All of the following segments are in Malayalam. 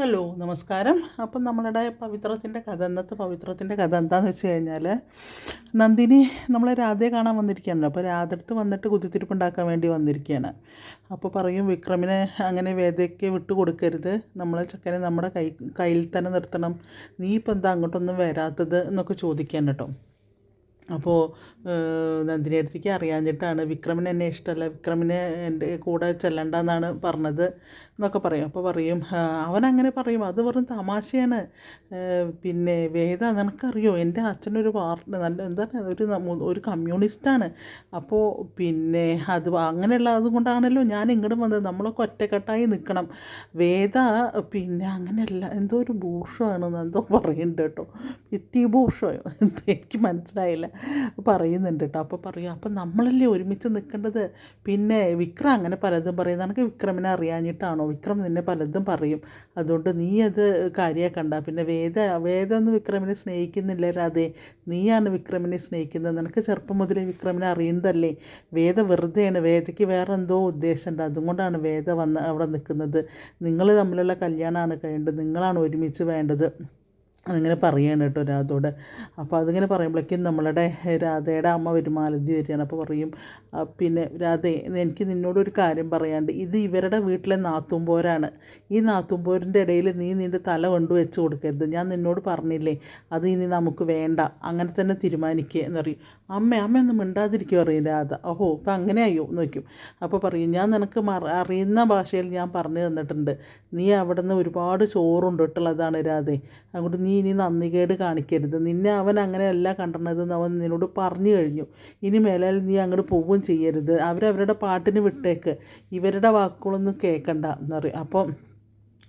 ഹലോ നമസ്കാരം. അപ്പം നമ്മളുടെ പവിത്രത്തിന്റെ കഥ ഇന്നത്തെ പവിത്രത്തിന്റെ കഥ എന്താണെന്ന് വെച്ച് കഴിഞ്ഞാൽ നന്ദിനി നമ്മളെ രാധയെ കാണാൻ വന്നിരിക്കുകയാണല്ലോ അപ്പോൾ രാധടുത്ത് വന്നിട്ട് കുത്തിത്തിരിപ്പ് ഉണ്ടാക്കാൻ വേണ്ടി വന്നിരിക്കുകയാണ്. അപ്പോൾ പറയും വിക്രമിനെ അങ്ങനെ വേദയ്ക്ക് വിട്ടു കൊടുക്കരുത്. നമ്മളെ ചക്കനെ നമ്മുടെ കൈ കയ്യിൽ തന്നെ നിർത്തണം. നീ ഇപ്പം എന്താ അങ്ങോട്ടൊന്നും വരാത്തത്? എന്നൊക്കെ ചോദിക്കാൻ കേട്ടോ. അപ്പോൾ നന്ദിനി അടുത്തേക്ക് അറിയാഞ്ഞിട്ടാണ് വിക്രമിന് എന്നെ ഇഷ്ടമല്ല. വിക്രമിനെ എന്റെ കൂടെ ചെല്ലണ്ടെന്നാണ് പറഞ്ഞത് എന്നൊക്കെ പറയും. അപ്പോൾ പറയും അവൻ അവനങ്ങനെ പറയും. അത് വെറും തമാശയാണ്. പിന്നെ വേദ നിനക്കറിയോ എന്റെ അച്ഛനൊരു പാർട്ടി നല്ല എന്താണ് ഒരു ഒരു കമ്മ്യൂണിസ്റ്റാണ്. അപ്പോൾ പിന്നെ അത് അങ്ങനെയുള്ള അതുകൊണ്ടാണല്ലോ ഞാൻ ഇങ്ങോട്ട് വന്നത്. നമ്മളൊക്കെ ഒറ്റക്കെട്ടായി നിൽക്കണം വേദ പിന്നെ അങ്ങനെയല്ല എന്തോ ഒരു ബൂർഷമാണെന്ന് എന്തോ പറയുന്നുണ്ട് കേട്ടോ. പിറ്റി എന്തോ എനിക്ക് മനസ്സിലായില്ല. പറയുന്നുണ്ട് കേട്ടോ അപ്പോൾ പറയും അപ്പം നമ്മളല്ലേ ഒരുമിച്ച് നിൽക്കേണ്ടത് പിന്നെ വിക്രം അങ്ങനെ പലതും പറയും. നിനക്ക് വിക്രമിനെ അറിയാഞ്ഞിട്ടാണോ? വിക്രം നിന്നെ പലതും പറയും. അതുകൊണ്ട് നീ അത് കാര്യമാക്കണ്ട പിന്നെ വേദ വേദ ഒന്നും വിക്രമിനെ സ്നേഹിക്കുന്നില്ല രാധേ. നീയാണ് വിക്രമിനെ സ്നേഹിക്കുന്നത്. നിനക്ക് ചെറുപ്പം മുതലേ വിക്രമിനെ അറിയുന്നതല്ലേ? വേദ വെറുതെയാണ്. വേദയ്ക്ക് വേറെ എന്തോ ഉദ്ദേശമുണ്ട്. അതുകൊണ്ടാണ് വേദ വന്ന് അവിടെ നിൽക്കുന്നത് നിങ്ങൾ തമ്മിലുള്ള കല്യാണമാണ് കഴിയേണ്ടത്. നിങ്ങളാണ് ഒരുമിച്ച് വേണ്ടത്. അതിങ്ങനെ പറയുകയാണ് കേട്ടോ രാധയോട്. അപ്പോൾ അതിങ്ങനെ പറയുമ്പോഴേക്കും നമ്മളുടെ രാധയുടെ അമ്മ വരുമാലജി വരികയാണ്. അപ്പോൾ പറയും പിന്നെ രാധേ എനിക്ക് നിന്നോടൊരു കാര്യം പറയാണ്ട് ഇത് ഇവരുടെ വീട്ടിലെ നാത്തുമ്പോരാണ് ഈ നാത്തുമ്പോരിന്റെ ഇടയിൽ നീ നിന്റെ തല കൊണ്ട് വെച്ച് കൊടുക്കരുത്. ഞാൻ നിന്നോട് പറഞ്ഞില്ലേ അത് ഇനി നമുക്ക് വേണ്ട. അങ്ങനെ തന്നെ തീരുമാനിക്കുക എന്ന് പറയും. അമ്മ അമ്മ ഒന്നും മിണ്ടാതിരിക്കുക പറയും രാധ. ഓഹോ ഇപ്പം അങ്ങനെയായോ എന്ന് വയ്ക്കും അപ്പോൾ പറയും ഞാൻ നിനക്ക് അറിയുന്ന ഭാഷയിൽ ഞാൻ പറഞ്ഞു തന്നിട്ടുണ്ട്. നീ അവിടെ നിന്ന് ഒരുപാട് ചോറുണ്ട് ഇട്ടുള്ളതാണ് രാധേ. അങ്ങോട്ട് നീ ഇനി നന്ദികേട് കാണിക്കരുത്. നിന്നെ അവൻ അങ്ങനെയല്ല കണ്ടണതെന്ന് അവൻ നിന്നോട് പറഞ്ഞു കഴിഞ്ഞു. ഇനി മേലാൽ നീ അങ്ങോട്ട് പോവുകയും ചെയ്യരുത്. അവരവരുടെ പാട്ടിന് വിട്ടേക്ക്. ഇവരുടെ വാക്കുകളൊന്നും കേൾക്കണ്ട എന്നറിയും അപ്പം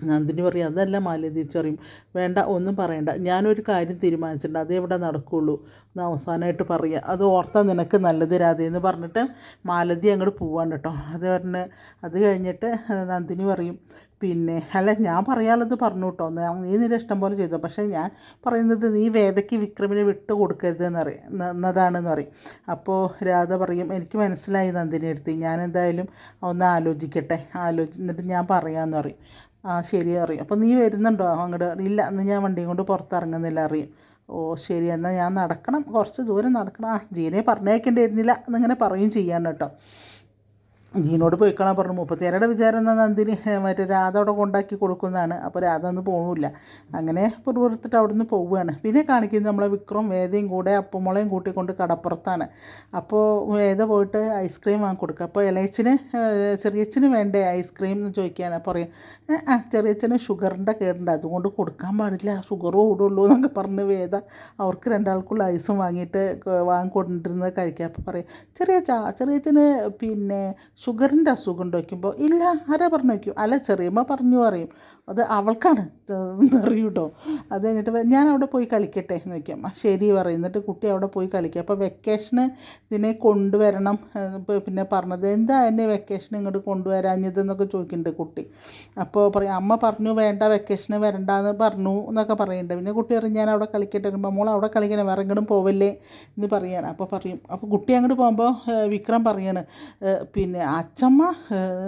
നന്ദിനി പറയും അതല്ല മാലിന്യ തിരിച്ചറിയും വേണ്ട ഒന്നും പറയണ്ട. ഞാനൊരു കാര്യം തീരുമാനിച്ചിട്ടുണ്ട്. അതേ ഇവിടെ നടക്കുകയുള്ളൂ എന്ന് അവസാനമായിട്ട് പറയുക അത് ഓർത്താൽ നിനക്ക് നല്ലത് രാധേ എന്ന് പറഞ്ഞിട്ട് മാലതി അങ്ങോട്ട് പോവാണ് കേട്ടോ. അത് പറഞ്ഞ് അത് കഴിഞ്ഞിട്ട് നന്ദിനി പറയും പിന്നെ അല്ല ഞാൻ പറയാനുള്ളത് പറഞ്ഞു കേട്ടോ. നീ നിന്റെ ഇഷ്ടം പോലെ ചെയ്തു. പക്ഷേ ഞാൻ പറയുന്നത് നീ വേദയ്ക്ക് വിക്രമിനെ വിട്ടു കൊടുക്കരുത് എന്ന് അറിയാം എന്നതാണെന്ന് പറയും. അപ്പോൾ രാധ പറയും എനിക്ക് മനസ്സിലായി നന്ദിനി എടുത്ത് ഞാൻ എന്തായാലും ഒന്ന് ആലോചിക്കട്ടെ. ആലോചി എന്നിട്ട് ഞാൻ പറയാമെന്ന് പറയും. ആ ശരി അറിയും. അപ്പോൾ നീ വരുന്നുണ്ടോ? അങ്ങോട്ട് ഇല്ല എന്ന് ഞാൻ വണ്ടിയും കൊണ്ട് പുറത്തിറങ്ങുന്നില്ല അറിയും. ഓ ശരി എന്നാൽ ഞാൻ നടക്കണം. കുറച്ച് ദൂരം നടക്കണം. ആ ജീനെ പറഞ്ഞേക്കേണ്ടിയിരുന്നില്ല എന്നിങ്ങനെ പറയും ചെയ്യാൻ കേട്ടോ. ജീനോട് പോയിക്കളാൻ പറഞ്ഞു. മുപ്പത്തിയേരുടെ വിചാരം എന്നാൽ നന്ദിനി മറ്റേ രാധ അവിടെ കൊണ്ടാക്കി കൊടുക്കുന്നതാണ്. അപ്പോൾ രാധ ഒന്ന് പോകില്ല അങ്ങനെ പുറത്തിട്ട് അവിടെ നിന്ന് പോവുകയാണ്. പിന്നെ കാണിക്കുന്നത് നമ്മളെ വിക്രം വേദയും കൂടെ അപ്പുമുളയും കൂട്ടിക്കൊണ്ട് കടപ്പുറത്താണ്. അപ്പോൾ വേദ പോയിട്ട് ഐസ്ക്രീം വാങ്ങി കൊടുക്കുക അപ്പോൾ ഇളയച്ചിന് ചെറിയച്ചിന് വേണ്ടേ ഐസ്ക്രീം എന്ന് ചോദിക്കുകയാണ്. അപ്പോൾ പറയും "ഏ, ആ ചെറിയച്ഛന് ഷുഗറിന്റെ കേടുണ്ട്. അതുകൊണ്ട് കൊടുക്കാൻ പാടില്ല. ഷുഗർ കൂടുള്ളൂ എന്നൊക്കെ പറഞ്ഞ് വേദ അവർക്ക് രണ്ടാൾക്കുള്ള ഐസും വാങ്ങിയിട്ട് വാങ്ങിക്കൊണ്ടിരുന്നത് കഴിക്കുക. അപ്പോൾ പറയും ചെറിയ ചെറിയച്ഛന് പിന്നെ ഷുഗറിന്റെ അസുഖം ഉണ്ട് വയ്ക്കുമ്പോൾ ഇല്ല ആരാ പറഞ്ഞു വയ്ക്കും അല്ല ചെറിയമ്മ പറഞ്ഞു അറിയും അത് അവൾക്കാണ് അറിയൂട്ടോ അത് കഴിഞ്ഞിട്ട് ഞാൻ അവിടെ പോയി കളിക്കട്ടെ എന്ന് വയ്ക്കാം ശരി പറയും. എന്നിട്ട് കുട്ടി അവിടെ പോയി കളിക്കുക അപ്പോൾ വെക്കേഷന് ഇതിനെ കൊണ്ടുവരണം പിന്നെ പറഞ്ഞത് എന്താ എന്നെ വെക്കേഷൻ ഇങ്ങോട്ട് കൊണ്ടുവരാഞ്ഞതെന്നൊക്കെ ചോദിക്കുന്നുണ്ട് കുട്ടി. അപ്പോൾ പറയും അമ്മ പറഞ്ഞു വേണ്ട വെക്കേഷന് വരണ്ട എന്ന് പറഞ്ഞു എന്നൊക്കെ പറയുന്നുണ്ട്. പിന്നെ കുട്ടി പറയും ഞാൻ അവിടെ കളിക്കട്ടെ. വരുമ്പോൾ മോൾ അവിടെ കളിക്കണം വേറെ എങ്ങോട്ടും പോവല്ലേ? എന്ന് പറയുകയാണ് അപ്പോൾ പറയും. അപ്പോൾ കുട്ടി അങ്ങോട്ട് പോകുമ്പോൾ വിക്രം പറയാണ് പിന്നെ അച്ചമ്മ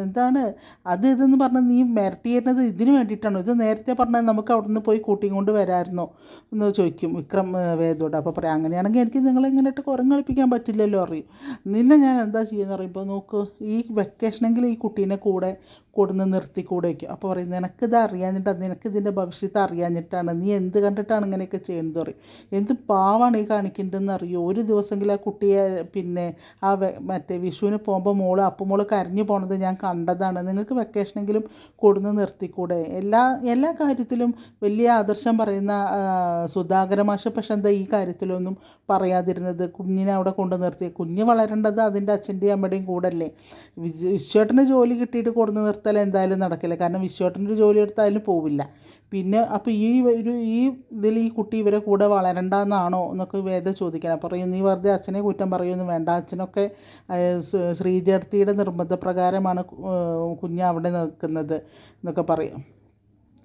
എന്താണ്? അത് ഇതെന്ന് പറഞ്ഞാൽ നീ മിരട്ടിയിരുന്നത് ഇതിന് വേണ്ടിയിട്ടാണോ? ഇത് നേരത്തെ പറഞ്ഞാൽ നമുക്ക് അവിടെ നിന്ന് പോയി കൂട്ടിയും കൊണ്ട് വരാമായിരുന്നോ? എന്ന് ചോദിക്കും വിക്രം വേദോട് അപ്പോൾ പറയാം അങ്ങനെയാണെങ്കിൽ എനിക്ക് നിങ്ങളെ ഇങ്ങനെയിട്ട് കളിപ്പിക്കാൻ പറ്റില്ലല്ലോ അറിയും നിന്നെ ഞാൻ എന്താ ചെയ്യുന്നത് പറയുമ്പോൾ നോക്ക് ഈ വെക്കേഷനെങ്കിൽ ഈ കുട്ടീനെ കൂടെ കൊടുന്ന് നിർത്തി കൂടെ വയ്ക്കും അപ്പോൾ പറയും നിനക്കിത് അറിയാഞ്ഞിട്ടാണ് നിനക്ക് ഇതിന്റെ ഭവിഷ്യത്ത് അറിയാഞ്ഞിട്ടാണ്. നീ എന്ത് കണ്ടിട്ടാണ് ഇങ്ങനെയൊക്കെ ചെയ്യുന്നത് പറയും. എന്ത് പാവാണ് ഈ കാണിക്കേണ്ടതെന്ന് അറിയോ ഒരു ദിവസമെങ്കിലും ആ കുട്ടിയെ പിന്നെ ആ മറ്റേ വിഷുവിന് പോകുമ്പോൾ മോൾ അപ്പം മോൾ കരഞ്ഞു പോണത് ഞാൻ കണ്ടതാണ്. നിങ്ങൾക്ക് വെക്കേഷനെങ്കിലും കൊടുന്ന് നിർത്തിക്കൂടെ? എല്ലാ എല്ലാ കാര്യത്തിലും വലിയ ആദർശം പറയുന്ന സുധാകര മാഷ പക്ഷെ എന്താ ഈ കാര്യത്തിലൊന്നും പറയാതിരുന്നത്? കുഞ്ഞിനെ അവിടെ കൊണ്ടു നിർത്തി കുഞ്ഞ് വളരേണ്ടത് അതിന്റെ അച്ഛന്റെയും അമ്മയുടെയും കൂടെ അല്ലേ വിശ്വേട്ടന് ജോലി കിട്ടിയിട്ട് കൊടുന്ന് നിർത്തൽ എന്തായാലും നടക്കില്ല. കാരണം വിശ്വേട്ടനൊരു ജോലി എടുത്താലും പോവില്ല. പിന്നെ അപ്പോൾ ഈ ഒരു ഈ ഇതിൽ ഈ കുട്ടി ഇവരെ കൂടെ വളരണ്ടെന്നാണോ എന്നൊക്കെ വേദ ചോദിക്കണം. പറയും നീ വെറുതെ അച്ഛനെ കുറ്റം പറയുമെന്ന് വേണ്ട. അച്ഛനൊക്കെ ശ്രീജർത്തിയുടെ നിർബന്ധപ്രകാരമാണ് കുഞ്ഞ് അവിടെ നിൽക്കുന്നത് എന്നൊക്കെ പറയും.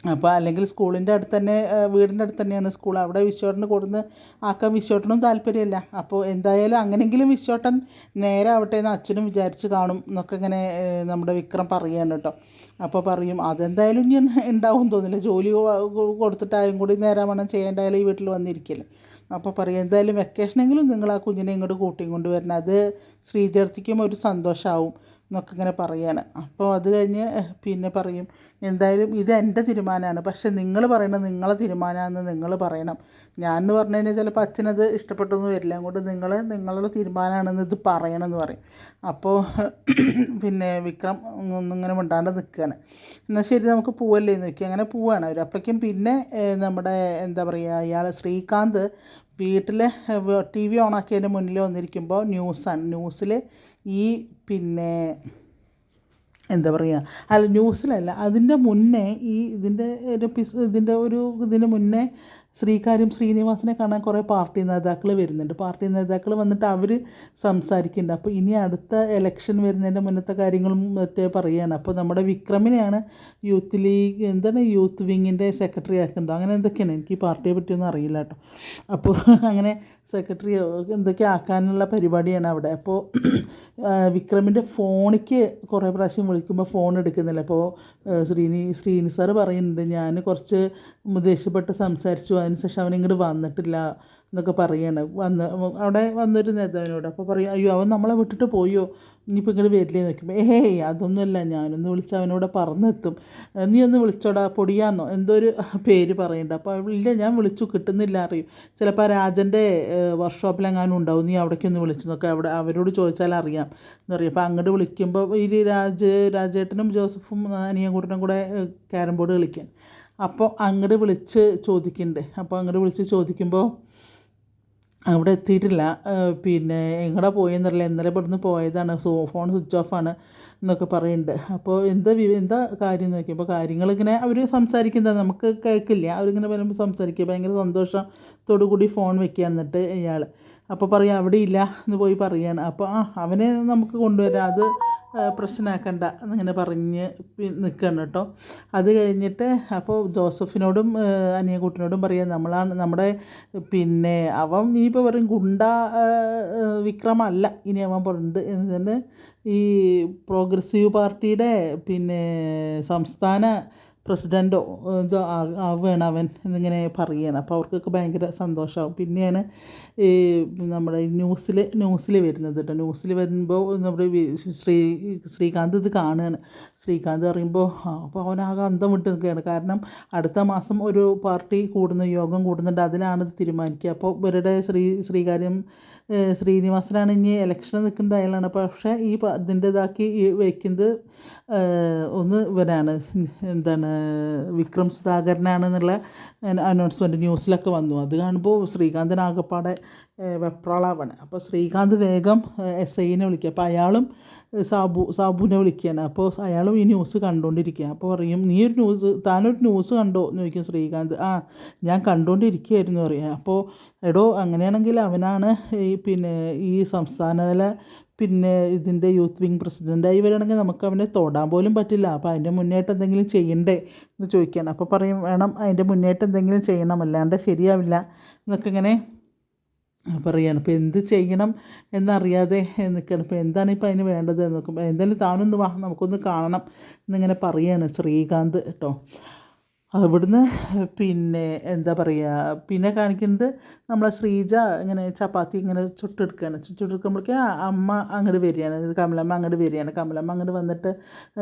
അപ്പോൾ അല്ലെങ്കിൽ സ്കൂളിന്റെ അടുത്ത് തന്നെ വീടിന്റെ അടുത്ത് തന്നെയാണ് സ്കൂൾ. അവിടെ വിശ്വട്ടന് കൊടുന്ന് ആക്കാൻ വിശ്വട്ടനും താല്പര്യമില്ല. അപ്പോൾ എന്തായാലും അങ്ങനെങ്കിലും വിശ്വട്ടൻ നേരെ ആവട്ടെ എന്ന് അച്ഛനും വിചാരിച്ച് കാണും എന്നൊക്കെ ഇങ്ങനെ നമ്മുടെ വിക്രം പറയുകയാണ് കേട്ടോ. അപ്പോൾ പറയും അതെന്തായാലും ഞാൻ ഉണ്ടാവും തോന്നില്ല ജോലി കൊടുത്തിട്ടായും കൂടി നേരെ വേണം ചെയ്യേണ്ടായാലും ഈ വീട്ടിൽ വന്നിരിക്കില്ല അപ്പോൾ പറയും എന്തായാലും വെക്കേഷനെങ്കിലും നിങ്ങൾ ആ കുഞ്ഞിനെ ഇങ്ങോട്ട് കൂട്ടിയും കൊണ്ട് വരണം. അത് ശ്രീചേർത്തിക്കും ഒരു സന്തോഷമാവും എന്നൊക്കെ ഇങ്ങനെ പറയാണ്. അപ്പോൾ അത് കഴിഞ്ഞ് പിന്നെ പറയും എന്തായാലും ഇത് എന്റെ തീരുമാനമാണ്. പക്ഷേ നിങ്ങൾ പറയണം നിങ്ങളെ തീരുമാനമാണെന്ന് നിങ്ങൾ പറയണം. ഞാൻ എന്ന് പറഞ്ഞു കഴിഞ്ഞാൽ ചിലപ്പോൾ അച്ഛനത് ഇഷ്ടപ്പെട്ടൊന്നും വരില്ല. അങ്ങോട്ട് നിങ്ങൾ നിങ്ങളുടെ തീരുമാനമാണെന്ന് ഇത് പറയണമെന്ന് പറയും. അപ്പോൾ പിന്നെ വിക്രം ഒന്നിങ്ങനെ മിണ്ടാണ്ട് നിൽക്കുകയാണ്. എന്നാൽ ശരി നമുക്ക് പോവല്ലേ? എന്ന് നോക്കി. അങ്ങനെ പോവാണ്. അവർ അപ്പോഴേക്കും പിന്നെ നമ്മുടെ എന്താ പറയുക ഇയാൾ ശ്രീകാന്ത് വീട്ടിൽ ടി വി ഓണാക്കിയതിന്റെ മുന്നിൽ വന്നിരിക്കുമ്പോൾ ന്യൂസാണ്. ന്യൂസിൽ ഈ പിന്നെ എന്താ പറയുക അല്ല ന്യൂസിലല്ല അതിന്റെ മുന്നേ ഈ ഇതിന്റെ ഒരു പിസ് ഇതിന്റെ ഒരു ഇതിന് മുന്നേ ശ്രീകാര്യം ശ്രീനിവാസനെ കാണാൻ കുറേ പാർട്ടി നേതാക്കൾ വരുന്നുണ്ട്. പാർട്ടി നേതാക്കൾ വന്നിട്ട് അവർ സംസാരിക്കുന്നുണ്ട്. അപ്പോൾ ഇനി അടുത്ത ഇലക്ഷൻ വരുന്നതിന്റെ മുന്നത്തെ കാര്യങ്ങളും മറ്റേ പറയുകയാണ് അപ്പോൾ നമ്മുടെ വിക്രമിനെയാണ് യൂത്ത് ലീഗ് എന്താണ് യൂത്ത് വിങ്ങിന്റെ സെക്രട്ടറി ആക്കുന്നത് അങ്ങനെ എന്തൊക്കെയാണ്? എനിക്ക് ഈ പാർട്ടിയെ പറ്റിയൊന്നും അറിയില്ല കേട്ടോ. അപ്പോൾ അങ്ങനെ സെക്രട്ടറി എന്തൊക്കെ ആക്കാനുള്ള പരിപാടിയാണ് അവിടെ. അപ്പോൾ വിക്രമിന്റെ ഫോണിക്ക് കുറേ പ്രാവശ്യം വിളിക്കുമ്പോൾ ഫോൺ എടുക്കുന്നില്ല. അപ്പോൾ ശ്രീനി ശ്രീനി സാറ് പറയുന്നുണ്ട് ഞാൻ കുറച്ച് ദേഷ്യപ്പെട്ട് സംസാരിച്ചു അതിനുശേഷം അവൻ ഇങ്ങോട്ട് വന്നിട്ടില്ല എന്നൊക്കെ പറയാണ്. വന്ന് അവിടെ വന്നൊരു നേതാവിനോട് അപ്പോൾ പറയും അയ്യോ അവൻ നമ്മളെ വിട്ടിട്ട് പോയോ? ഇനിയിപ്പോൾ ഇങ്ങോട്ട് വരില്ലേ? നോക്കുമ്പോൾ ഏയ് അതൊന്നുമല്ല. ഞാനൊന്ന് വിളിച്ച് അവനോട് പറഞ്ഞെത്തും. നീ ഒന്ന് വിളിച്ചോടാ പൊടിയാന്നോ? എന്തോ ഒരു പേര് പറയണ്ട. അപ്പോൾ ഇല്ല ഞാൻ വിളിച്ചു കിട്ടുന്നില്ല അറിയും ചിലപ്പോൾ രാജന്റെ വർക്ക്ഷോപ്പിലെങ്ങാനും ഉണ്ടാവും. നീ അവിടേക്കൊന്ന് വിളിച്ചു നോക്കാം. അവിടെ അവരോട് ചോദിച്ചാൽ അറിയാം എന്ന് പറയും. അപ്പോൾ അങ്ങോട്ട് വിളിക്കുമ്പോൾ ഈ രാജ് രാജേട്ടനും ജോസഫും അനിയൻകൂട്ടനും കൂടെ ക്യാരം ബോർഡ് കളിക്കാൻ. അപ്പോൾ അങ്ങോട്ട് വിളിച്ച് ചോദിക്കുന്നുണ്ട് അപ്പോൾ അങ്ങോട്ട് വിളിച്ച് ചോദിക്കുമ്പോൾ അവിടെ എത്തിയിട്ടില്ല. പിന്നെ എങ്ങടെ പോയെന്നറിയില്ല. ഇന്നലെ ഇവിടുന്ന് പോയതാണ്. സോ ഫോൺ സ്വിച്ച് ഓഫാണ് എന്നൊക്കെ പറയുന്നുണ്ട് അപ്പോൾ എന്താ എന്താ കാര്യം എന്ന് നോക്കിയപ്പോൾ കാര്യങ്ങളിങ്ങനെ അവർ സംസാരിക്കുന്നത് നമുക്ക് കേൾക്കില്ല അവരിങ്ങനെ വരുമ്പോൾ സംസാരിക്കുക. ഭയങ്കര സന്തോഷത്തോടു കൂടി ഫോൺ വെക്കുക എന്നിട്ട് ഇയാൾ അപ്പോൾ പറയാം അവിടെ ഇല്ല എന്ന് പോയി പറയുകയാണ് അപ്പോൾ ആ അവനെ നമുക്ക് കൊണ്ടുവരാം. അത് പ്രശ്നമാക്കണ്ട എന്നിങ്ങനെ പറഞ്ഞ് നിൽക്കണം കേട്ടോ. അത് കഴിഞ്ഞിട്ട് അപ്പോൾ ജോസഫിനോടും അനിയക്കുട്ടിനോടും പറയാം നമ്മളാണ് നമ്മുടെ പിന്നെ അവൻ ഇനിയിപ്പോൾ പറയും ഗുണ്ട വിക്രമല്ല ഇനി അവൻ പറയുന്നത് തന്നെ ഈ പ്രോഗ്രസീവ് പാർട്ടിയുടെ പിന്നെ സംസ്ഥാന പ്രസിഡന്റോ ഇതോ ആവുകയാണ് അവൻ എന്നിങ്ങനെ പറയുകയാണ്. അപ്പോൾ അവർക്കൊക്കെ ഭയങ്കര സന്തോഷമാവും പിന്നെയാണ് ഈ നമ്മുടെ ന്യൂസിൽ ന്യൂസിൽ വരുന്നത് കേട്ടോ ന്യൂസിൽ വരുമ്പോൾ നമ്മുടെ ശ്രീ ശ്രീകാന്ത് ഇത് കാണുകയാണ്. ശ്രീകാന്ത് പറയുമ്പോൾ അപ്പോൾ അവനാകെ അന്തം വിട്ട് നിൽക്കുകയാണ്. കാരണം അടുത്ത മാസം ഒരു പാർട്ടി കൂടുന്ന യോഗം കൂടുന്നുണ്ട്. അതിലാണ് ഇത് തീരുമാനിക്കുക. അപ്പോൾ ഇവരുടെ ശ്രീ ശ്രീകാര്യം ശ്രീനിവാസനാണ് ഇനി ഇലക്ഷൻ നിൽക്കുന്നത് അയാളാണ്. പക്ഷേ ഈ ഇതിന്റെതാക്കി വയ്ക്കുന്നത് ഒന്ന് ഇവരാണ് എന്താണ് വിക്രം സുധാകരനാണെന്നുള്ള അനൗൺസ്മെന്റ് ന്യൂസിലൊക്കെ വന്നു. അത് കാണുമ്പോൾ ശ്രീകാന്തൻ ആകപ്പാടെ വെപ്രാളാവാണ്. അപ്പോൾ ശ്രീകാന്ത് വേഗം എസ് ഐനെ വിളിക്കുക. അപ്പോൾ അയാളും സാബു സാബുവിനെ വിളിക്കുകയാണ്. അപ്പോൾ അയാളും ഈ ന്യൂസ് കണ്ടുകൊണ്ടിരിക്കുക അപ്പോൾ പറയും നീ ഒരു ന്യൂസ് താനൊരു ന്യൂസ് കണ്ടോ? എന്ന് ചോദിക്കും ശ്രീകാന്ത്. ആ ഞാൻ കണ്ടുകൊണ്ടിരിക്കുകയായിരുന്നു പറയാം. അപ്പോൾ എടോ അങ്ങനെയാണെങ്കിൽ അവനാണ് ഈ പിന്നെ ഈ സംസ്ഥാനതല പിന്നെ ഇതിന്റെ യൂത്ത് വിങ് പ്രസിഡന്റായി വരികയാണെങ്കിൽ നമുക്ക് അവനെ തൊടാൻ പോലും പറ്റില്ല. അപ്പോൾ അതിന്റെ മുന്നേറ്റം എന്തെങ്കിലും ചെയ്യണ്ടേ? എന്ന് ചോദിക്കുകയാണ്. അപ്പോൾ പറയും വേണം അതിന്റെ മുന്നേറ്റം എന്തെങ്കിലും ചെയ്യണം. അല്ലാണ്ട് ശരിയാവില്ല. എന്നൊക്കെ ഇങ്ങനെ പറയുകയാണ് ഇപ്പോൾ എന്ത് ചെയ്യണം എന്നറിയാതെ നിൽക്കണം ഇപ്പോൾ എന്താണ് ഇപ്പോൾ അതിന് വേണ്ടത്? നോക്കുമ്പോൾ എന്തായാലും താനൊന്ന് വാ നമുക്കൊന്ന് കാണണം എന്നിങ്ങനെ പറയുകയാണ് ശ്രീകാന്ത് കേട്ടോ അവിടുന്ന് പിന്നെ എന്താ പറയുക പിന്നെ കാണിക്കുന്നത് നമ്മളെ ശ്രീജ ഇങ്ങനെ ചപ്പാത്തി ഇങ്ങനെ ചുട്ടെടുക്കുകയാണ് ചുട്ടെടുക്കുമ്പോഴേക്ക് അമ്മ അങ്ങോട്ട് വരികയാണ്. കമലമ്മ അങ്ങോട്ട് വരികയാണ്. കമലമ്മ അങ്ങോട്ട് വന്നിട്ട്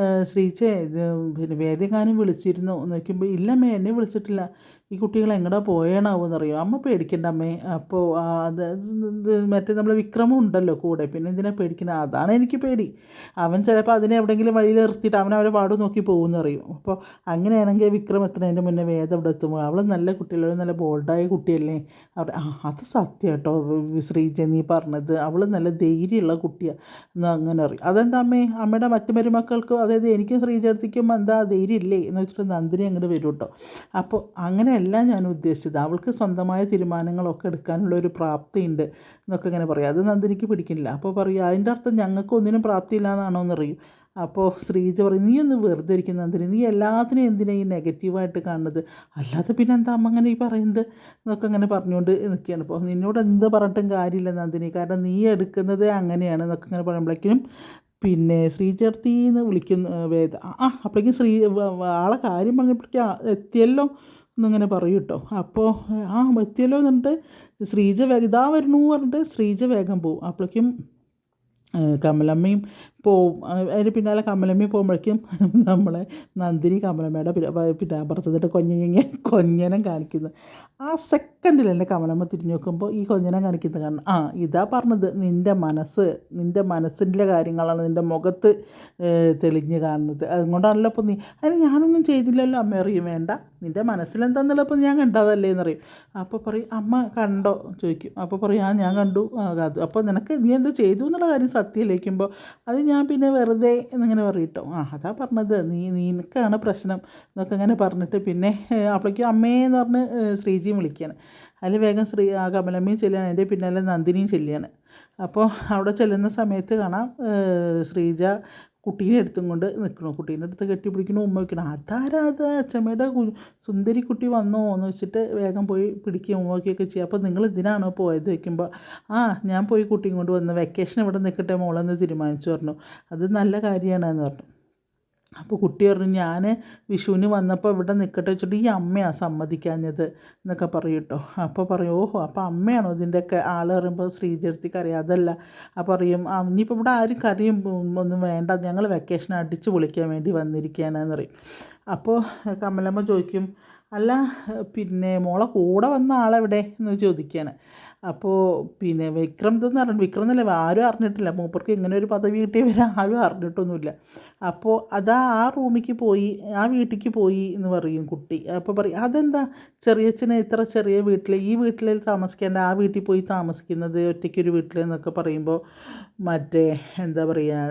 "ഏഹ്, ശ്രീജേ ഇത് പിന്നെ വേദികാനും വിളിച്ചിരുന്നു? എന്ന് ഇല്ല ഇല്ലമ്മേ എന്നെ വിളിച്ചിട്ടില്ല. ഈ കുട്ടികൾ എങ്ങടെ പോയണാവെന്ന് അറിയോ അമ്മ പേടിക്കണ്ട അമ്മേ. അപ്പോൾ അത് മറ്റേ നമ്മൾ വിക്രമം ഉണ്ടല്ലോ കൂടെ. പിന്നെ എന്തിനാ പേടിക്കുന്നത് അതാണ് എനിക്ക് പേടി. അവൻ ചിലപ്പോൾ അതിനെ എവിടെയെങ്കിലും വഴിയിൽ നിർത്തിയിട്ട് അവൻ അവരെ പാട് നോക്കി പോകുമെന്നറിയും അപ്പോൾ അങ്ങനെയാണെങ്കിൽ വിക്രം എത്തുന്നതിന്റെ മുന്നേ വേദം അവിടെ എത്തുമ്പോൾ അവൾ നല്ല കുട്ടിയല്ലേ നല്ല ബോൾഡായ കുട്ടിയല്ലേ. അവർ അത് സത്യം കേട്ടോ ശ്രീജ നീ പറഞ്ഞത്. അവൾ നല്ല ധൈര്യമുള്ള കുട്ടിയാണ് എന്ന് അങ്ങനെ അറിയും. അതെന്താ അമ്മേ? അമ്മയുടെ മറ്റു മരുമക്കൾക്കും അതായത് എനിക്കും ശ്രീജേർത്തിക്കും എന്താ ധൈര്യം ഇല്ലേ എന്ന് വെച്ചിട്ട് നന്ദിനി അങ്ങോട്ട് വരും കേട്ടോ അപ്പോൾ അങ്ങനെയല്ല ഞാൻ ഉദ്ദേശിച്ചത്. അവൾക്ക് സ്വന്തമായ തീരുമാനങ്ങളൊക്കെ എടുക്കാനുള്ള ഒരു പ്രാപ്തിയുണ്ട് എന്നൊക്കെ ഇങ്ങനെ പറയും. അത് നന്ദിനിക്ക് പിടിക്കുന്നില്ല അപ്പോൾ പറയും അതിന്റെ അർത്ഥം ഞങ്ങൾക്ക് ഒന്നിനും പ്രാപ്തിയില്ല എന്നാണോ എന്നറിയും അപ്പോൾ ശ്രീജ പറയും നീ ഒന്ന് വെറുതെ ഇരിക്കുന്ന നന്ദിനി നീ എല്ലാത്തിനും എന്തിനാ ഈ നെഗറ്റീവായിട്ട് കാണുന്നത്? അല്ലാതെ പിന്നെ എന്താ അമ്മ അങ്ങനെ ഈ പറയുന്നത്? എന്നൊക്കെ അങ്ങനെ പറഞ്ഞുകൊണ്ട് നിൽക്കുകയാണ്. അപ്പോൾ നിന്നോട് എന്ത് പറഞ്ഞിട്ടും കാര്യമില്ല നന്ദിനി. കാരണം നീ എടുക്കുന്നത് അങ്ങനെയാണ് എന്നൊക്കെ അങ്ങനെ പറയുമ്പോഴേക്കും പിന്നെ ശ്രീചേർത്തി എന്ന് വിളിക്കുന്ന വേദ ആ അപ്പോഴേക്കും ശ്രീ ആളെ കാര്യം പറഞ്ഞപ്പോഴേക്കും എത്തിയല്ലോ എന്നിങ്ങനെ പറയും കേട്ടോ അപ്പോൾ ആ എത്തിയല്ലോ പറഞ്ഞിട്ട് ശ്രീജ ഇതാ വരുന്നു പറഞ്ഞിട്ട് ശ്രീജ വേഗം പോവും. അപ്പോഴേക്കും കമലമ്മയും പോവും. അതിന് പിന്നാലെ കമലമ്മയും പോകുമ്പോഴേക്കും നമ്മളെ നന്ദിനി കമലമ്മയുടെ പിന്നെ അപ്പുറത്തിട്ട് കൊഞ്ഞ കൊഞ്ഞനം കാണിക്കുന്നത് ആ സെക്കൻഡിൽ തന്നെ കമലമ്മ തിരിഞ്ഞു നോക്കുമ്പോൾ ഈ കൊഞ്ഞനം കാണിക്കുന്നത് കാരണം ആ ഇതാ പറഞ്ഞത്. നിന്റെ മനസ്സ് നിന്റെ മനസ്സിന്റെ കാര്യങ്ങളാണ് നിന്റെ മുഖത്ത് തെളിഞ്ഞ് കാണുന്നത്. അതുകൊണ്ടാണല്ലോ അപ്പോൾ നീ അതിന് ഞാനൊന്നും ചെയ്തില്ലല്ലോ അമ്മ അറിയും. വേണ്ട. നിന്റെ മനസ്സിലെന്താന്നുള്ളത് അപ്പോൾ ഞാൻ കണ്ടതല്ലേ എന്നറിയും. അപ്പോൾ പറയും അമ്മ കണ്ടോ? ചോദിക്കും. അപ്പോൾ പറയും ആ ഞാൻ കണ്ടു. അപ്പോൾ നിനക്ക് നീ എന്തോ ചെയ്തു എന്നുള്ള കാര്യം സത്യം ലയിക്കുമ്പോൾ അത് ഞാൻ പിന്നെ വെറുതെ എന്നിങ്ങനെ പറയും കേട്ടോ ആ അതാ പറഞ്ഞത്. നീ നിനക്കാണ് പ്രശ്നം. എന്നൊക്കെ അങ്ങനെ പറഞ്ഞിട്ട് പിന്നെ അപ്പോഴേക്കും അമ്മയെന്ന് പറഞ്ഞ് ശ്രീജിയും വിളിക്കുകയാണ്. അതിൽ വേഗം ശ്രീ ആ കമലമ്മയും ചെല്ലുകയാണ്. എന്റെ പിന്നാലെ നന്ദിനിയും ചെല്ലുകയാണ്. അപ്പോൾ അവിടെ ചെല്ലുന്ന സമയത്ത് കാണാം ശ്രീജ കുട്ടീനെ എടുത്തും കൊണ്ട് നിൽക്കണു. അടുത്ത് കെട്ടിപ്പിടിക്കണു ഉമ്മ വയ്ക്കണം. അതാരാ അത്? അച്ഛമ്മയുടെ സുന്ദരി കുട്ടി വന്നോ എന്ന് വെച്ചിട്ട് വേഗം പോയി പിടിക്കുകയും ഉമ്മ വയ്ക്കുകയൊക്കെ ചെയ്യുക അപ്പോൾ നിങ്ങൾ ഇതിനാണോ പോയത്? വയ്ക്കുമ്പോൾ ആ ഞാൻ പോയി കുട്ടിയും കൊണ്ട് വന്ന് വെക്കേഷൻ ഇവിടെ നിൽക്കട്ടെ മോളെന്ന് തീരുമാനിച്ചു പറഞ്ഞു. അത് നല്ല കാര്യമാണ് എന്ന് പറഞ്ഞു. അപ്പോൾ കുട്ടി പറഞ്ഞു ഞാൻ വിഷുവിന് വന്നപ്പോൾ ഇവിടെ നിൽക്കട്ടെ വെച്ചിട്ട് ഈ അമ്മയാണ് സമ്മതിക്കാഞ്ഞത് എന്നൊക്കെ പറയും കേട്ടോ അപ്പോൾ പറയും ഓഹോ അപ്പോൾ അമ്മയാണോ ഇതിന്റെയൊക്കെ ആൾ പറയുമ്പോൾ ശ്രീചരിത്തിക്ക് കരയും അതല്ല. അപ്പോൾ പറയും ഇനിയിപ്പോൾ ഇവിടെ ആരും കറിയും ഒന്നും വേണ്ട ഞങ്ങൾ വെക്കേഷൻ അടിച്ച് പൊളിക്കാൻ വേണ്ടി വന്നിരിക്കുകയാണെന്ന് പറയും. അപ്പോൾ കമലമ്മ ചോദിക്കും അല്ല പിന്നെ മോളെ കൂടെ വന്ന ആളെവിടെ? എന്ന് ചോദിക്കുകയാണ് അപ്പോൾ പിന്നെ വിക്രം ഇതെന്ന് പറഞ്ഞു വിക്രം എന്നല്ല ആരും അറിഞ്ഞിട്ടില്ല. മൂപ്പർക്ക് ഇങ്ങനെ ഒരു പദവി കിട്ടിയവർ ആരും അറിഞ്ഞിട്ടൊന്നുമില്ല. അപ്പോൾ അതാ ആ റൂമിലേക്ക് പോയി ആ വീട്ടിലേക്ക് പോയി എന്ന് പറയും കുട്ടി. അപ്പോൾ പറയും അതെന്താ? ചെറിയച്ഛന് ഇത്ര ചെറിയ വീട്ടിൽ ഈ വീട്ടിൽ താമസിക്കേണ്ട ആ വീട്ടിൽ പോയി താമസിക്കുന്നത് ഒറ്റയ്ക്കൊരു വീട്ടിൽ എന്നൊക്കെ പറയുമ്പോൾ മറ്റേ എന്താ പറയുക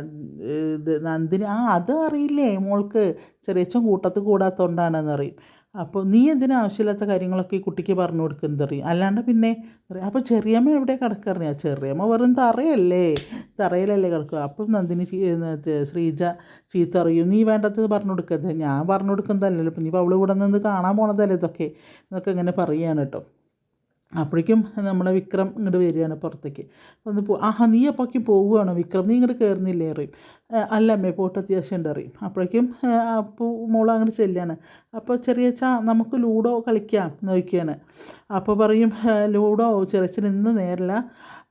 ഇത് നന്ദിനി ആ അത് അറിയില്ലേ മോൾക്ക്? ചെറിയച്ഛൻ കൂട്ടത്തിൽ കൂടാത്തതുകൊണ്ടാണെന്ന് അറിയും അപ്പോൾ നീ എന്തിനാ ആവശ്യമില്ലാത്ത കാര്യങ്ങളൊക്കെ ഈ കുട്ടിക്ക് പറഞ്ഞു കൊടുക്കുന്നത് അറിയും അല്ലാണ്ട് പിന്നെ അപ്പോൾ ചെറിയമ്മ എവിടെ കിടക്കറിയ ചെറിയമ്മ വെറും തറയല്ലേ. തറയിലല്ലേ കിടക്കുക. അപ്പം നന്ദിനി ശ്രീജ ചീത്ത അറിയും നീ വേണ്ടത് പറഞ്ഞു കൊടുക്കരുത്. ഞാൻ പറഞ്ഞു കൊടുക്കുന്നതല്ലല്ലോ. ഇപ്പം നീ അവൾ ഇവിടെ നിന്ന് കാണാൻ പോണതല്ലേ ഇതൊക്കെ? എന്നൊക്കെ ഇങ്ങനെ പറയുകയാണ് കേട്ടോ. അപ്പോഴേക്കും നമ്മളെ വിക്രം ഇങ്ങോട്ട് വരികയാണ് പുറത്തേക്ക്. ഒന്ന് പോ ആഹാ നീ അപ്പോഴേക്കും പോവുകയാണോ വിക്രം? നീ ഇങ്ങോട്ട് കയറുന്നില്ലേ അറിയും അല്ല അമ്മേ പോട്ട് അത്യാവശ്യം ഉണ്ട് അറിയും അപ്പോഴേക്കും അപ്പോൾ മോൾ അങ്ങോട്ട് ചെല്ലുകയാണ് അപ്പോൾ ചെറിയ ചാ നമുക്ക് ലൂഡോ കളിക്കാം നോക്കിയാണ് അപ്പോൾ പറയും ലൂഡോ ചെറിയച്ഛൻ ഇന്ന് നേരില്ല.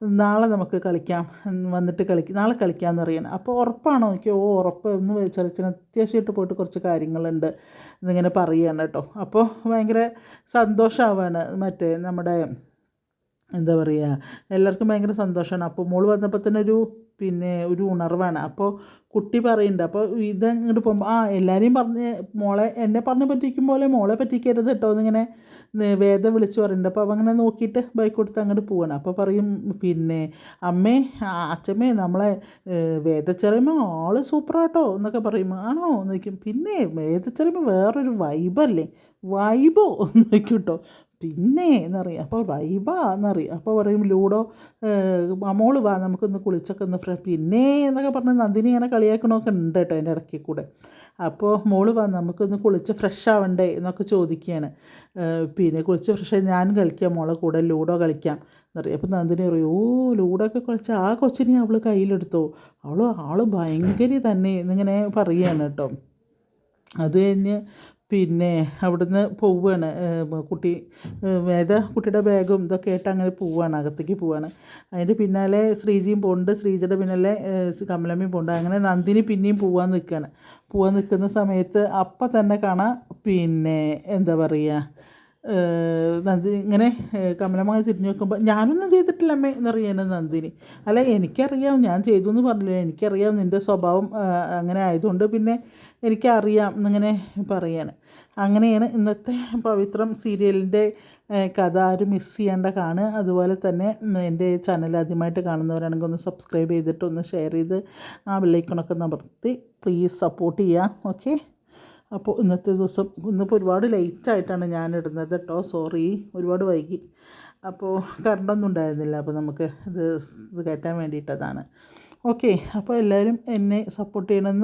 നാളെ നമുക്ക് കളിക്കാം വന്നിട്ട് കളിക്കാം നാളെ കളിക്കാമെന്ന് അറിയാൻ അപ്പോൾ ഉറപ്പാണോ എനിക്ക്? ഓ ഉറപ്പ്. ഒന്ന് അച്ഛൻ അത്യാവശ്യമായിട്ട് പോയിട്ട് കുറച്ച് കാര്യങ്ങളുണ്ട് എന്നിങ്ങനെ പറയുകയാണ് കേട്ടോ. അപ്പോൾ ഭയങ്കര സന്തോഷമാവാണ് മറ്റേ നമ്മുടെ എന്താ പറയുക എല്ലാവർക്കും ഭയങ്കര സന്തോഷമാണ്. അപ്പോൾ മോൾ വന്നപ്പോൾ തന്നെ ഒരു പിന്നെ ഒരു ഉണർവാണ്. അപ്പോൾ കുട്ടി പറയുന്നുണ്ട് അപ്പോൾ ഇത് ഇങ്ങോട്ട് പോകുമ്പോൾ ആ എല്ലാവരെയും പറഞ്ഞ് മോളെ എന്നെ പറഞ്ഞ് പറ്റിക്കും പോലെ മോളെ പറ്റിക്കരുത് കേട്ടോ എന്നിങ്ങനെ വേദം വിളിച്ച് പറയുന്നുണ്ട് അപ്പോൾ അങ്ങനെ നോക്കിയിട്ട് ബൈക്ക് കൊടുത്ത് അങ്ങോട്ട് പോവാണ്. അപ്പോൾ പറയും പിന്നെ അമ്മേ അച്ഛമ്മേ നമ്മളെ വേദച്ചെറിയുമ്പോൾ ആൾ സൂപ്പറാട്ടോ എന്നൊക്കെ പറയും. ആണോ? എന്ന് വയ്ക്കും പിന്നെ വേദച്ചെറിയുമ്പോൾ വേറൊരു വൈബല്ലേ വൈബോ എന്ന് വയ്ക്കും കേട്ടോ പിന്നെ എന്നറിയാം അപ്പോൾ വൈബാ എന്നറിയാം അപ്പോൾ പറയും ലൂഡോ അമോൾ വാ നമുക്കൊന്ന് കുളിച്ചൊക്കെ ഒന്ന് ഫ്രണ്ട് പിന്നെ എന്നൊക്കെ പറഞ്ഞ് നന്ദിനി ഇങ്ങനെ കളിയാക്കണമൊക്കെ ഉണ്ട് കേട്ടോ അതിന്റെ ഇടയ്ക്ക് കൂടെ അപ്പോൾ മോൾ വാ നമുക്കൊന്ന് കുളിച്ച് ഫ്രഷ് ആവണ്ടേ എന്നൊക്കെ ചോദിക്കുകയാണ് പിന്നെ കുളിച്ച് ഫ്രഷ് ആയി ഞാൻ കളിക്കാം മോളെ കൂടെ ലൂഡോ കളിക്കാം. എന്നറിയാം. അപ്പോൾ നന്ദിനി പറയും ഓ ലൂഡോ ഒക്കെ കളിച്ച് ആ കൊച്ചിനെ അവൾ കയ്യിലെടുത്തോ? അവൾ ആൾ ഭയങ്കര തന്നെ എന്നിങ്ങനെ പറയുകയാണ് കേട്ടോ. അത് കഴിഞ്ഞ് പിന്നെ അവിടുന്ന് പോവുകയാണ് കുട്ടി ഏതാ കുട്ടിയുടെ ബാഗും ഇതൊക്കെ ആയിട്ട് അങ്ങനെ പോവുകയാണ് അകത്തേക്ക് പോവുകയാണ് അതിന്റെ പിന്നാലെ ശ്രീജിയും പോകുന്നുണ്ട് ശ്രീജിയുടെ പിന്നാലെ കമലമ്മയും പോകുന്നുണ്ട് അങ്ങനെ നന്ദിനി പിന്നെയും പോവാൻ നിൽക്കുകയാണ് പോവാൻ നിൽക്കുന്ന സമയത്ത് അപ്പം തന്നെ കാണാം. പിന്നെ എന്താ പറയുക നന്ദിനി ഇങ്ങനെ കമലമായി തിരിഞ്ഞു നോക്കുമ്പോൾ ഞാനൊന്നും ചെയ്തിട്ടില്ല അമ്മേ എന്നറിയാണ് നന്ദിനി. അല്ല എനിക്കറിയാം ഞാൻ ചെയ്തു എന്ന് പറഞ്ഞില്ല എനിക്കറിയാം നിന്റെ സ്വഭാവം അങ്ങനെ ആയതുകൊണ്ട് പിന്നെ എനിക്കറിയാം എന്നിങ്ങനെ പറയാണ്. അങ്ങനെയാണ് ഇന്നത്തെ പവിത്രം സീരിയലിന്റെ കഥ ആരും മിസ് ചെയ്യേണ്ട കാണുക അതുപോലെ തന്നെ എന്റെ ചാനൽ ആദ്യമായിട്ട് കാണുന്നവരാണെങ്കിൽ ഒന്ന് സബ്സ്ക്രൈബ് ചെയ്തിട്ട് ഒന്ന് ഷെയർ ചെയ്ത് ആ വിളിക്കണൊക്കെ നമർത്തി പ്ലീസ് സപ്പോർട്ട് ചെയ്യുക ഓക്കെ? അപ്പോൾ ഇന്നത്തെ ദിവസം ഇന്നിപ്പോൾ ഒരുപാട് ലേറ്റായിട്ടാണ് ഞാൻ ഇടുന്നത് കേട്ടോ. സോറി ഒരുപാട് വൈകി. അപ്പോൾ കറണ്ടൊന്നും ഉണ്ടായിരുന്നില്ല. അപ്പോൾ നമുക്ക് ഇത് ഇത് കയറ്റാൻ വേണ്ടിയിട്ടതാണ്. ഓക്കെ അപ്പോൾ എല്ലാവരും എന്നെ സപ്പോർട്ട് ചെയ്യണമെന്ന്